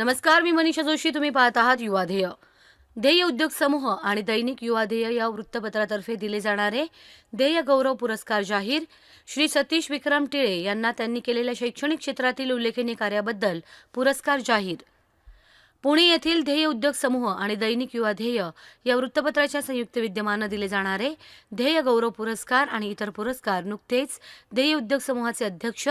नमस्कार मी मनीषा जोशी. तुम्ही पाहत आहात युवा ध्येय. ध्येय उद्योग समूह आणि दैनिक युवा ध्येय या वृत्तपत्रातर्फे दिले जाणारे ध्येय गौरव पुरस्कार जाहीर श्री सतीश विक्रम टिळे यांना त्यांनी केलेल्या शैक्षणिक क्षेत्रातील उल्लेखनीय कार्याबद्दल पुरस्कार जाहीर. पुणे येथील ध्येय उद्योग समूह आणि दैनिक युवा ध्येय या वृत्तपत्राच्या संयुक्त विद्यमानं दिले जाणारे ध्येय गौरव पुरस्कार आणि इतर पुरस्कार नुकतेच ध्येय उद्योग समूहाचे अध्यक्ष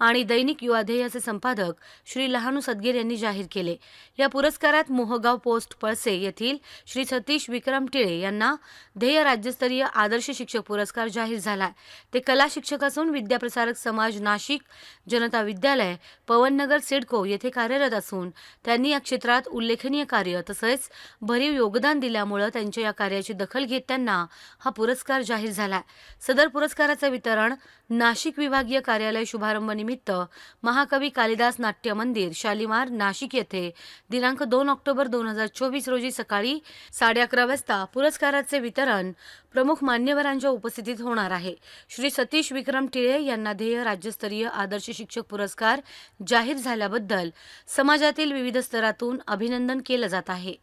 आणि दैनिक युवा ध्येयाचे संपादक श्री लहानू सदगीर यांनी जाहीर केले. या पुरस्कारात मोहगाव पोस्ट पळसे येथील श्री सतीश विक्रम टिळे यांना ध्येय राज्यस्तरीय आदर्श शिक्षक पुरस्कार जाहीर झाला. ते कला शिक्षक असून विद्याप्रसारक समाज नाशिक जनता विद्यालय पवननगर सिडको येथे कार्यरत असून त्यांनी या क्षेत्रात उल्लेखनीय कार्य तसेच भरीव योगदान दिल्यामुळं त्यांच्या या कार्याची दखल घेत त्यांना हा पुरस्कार जाहीर झाला. सदर पुरस्काराचं वितरण नाशिक विभागीय कार्यालय शुभारंभनिमित्त महाकवी कालिदास नाट्य मंदिर शालिमार नाशिक येथे दिनांक दोन ऑक्टोबर दोन हजार चोवीस रोजी सकाळी साडे अकरा वाजता पुरस्काराचे वितरण प्रमुख मान्यवरांच्या उपस्थितीत होणार आहे. श्री सतीश विक्रम टिळे यांना ध्येय राज्यस्तरीय आदर्श शिक्षक पुरस्कार जाहीर झाल्याबद्दल समाजातील विविध स्तरातून अभिनंदन केलं जात आहे.